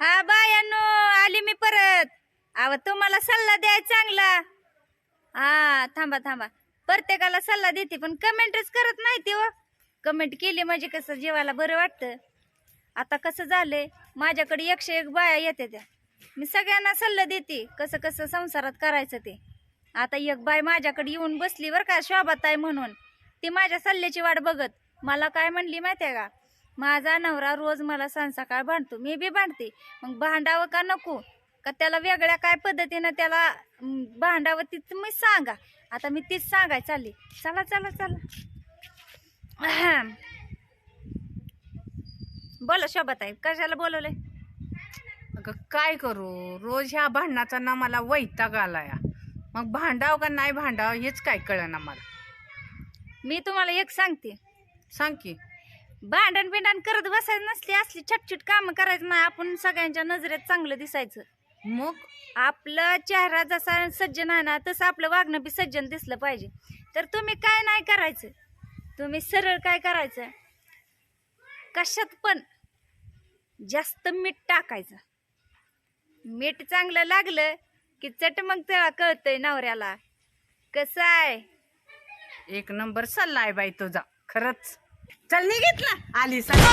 हा बायानो आली मी परत. अव तुम्हाला सल्ला द्याय चांगला. हा थांबा थांबा. प्रत्येकाला सल्ला देते पण कमेंटच करत नाही ती हो. कमेंट केली म्हणजे कसं जीवाला बरं वाटतं. आता कसं झालंय माझ्याकडे एकशे एक बाया येते त्या. मी सगळ्यांना सल्ला देते कसं कसं संसारात करायचं ते. आता एक बाय माझ्याकडे येऊन बसली बरं का शोभाताय म्हणून. ती माझ्या सल्ल्याची वाट बघत. मला काय म्हणली माहिती आहे का? माझा नवरा रोज मला संसाकाळ भांडतो. मी बी भांडते. मग भांडावं का नको? का त्याला वेगळ्या काय पद्धतीनं त्याला भांडावं ती तुम्ही सांगा. आता मी तीच सांगाय चालली. चला चला चला. बोला शोभाताई कशाला बोलवलंय? अगं काय करू? रोज ह्या भांडणाचा ना मला वैताग आलाय. मग भांडाव का नाही भांडाव हेच काय कळना मला. मी तुम्हाला एक सांगते. सांग की. भांडण बिंडण करत बसायचं नसली असली छटछट काम करायचं ना आपण सगळ्यांच्या नजरेत चांगलं दिसायचं. मग आपला चेहरा जसा सज्जन आहे ना तसं आपलं वागणं बी सज्जन दिसलं पाहिजे. तर तुम्ही काय नाही करायचं. तुम्ही सरळ काय करायचं? कशात पण जास्त मीठ टाकायचं. मीठ चांगलं लागलं की चट मग तेव्हा कळतंय नवऱ्याला. कसं आहे? एक नंबर सल्ला आहे बाई तुझा खरंच. चल निघितला आली सर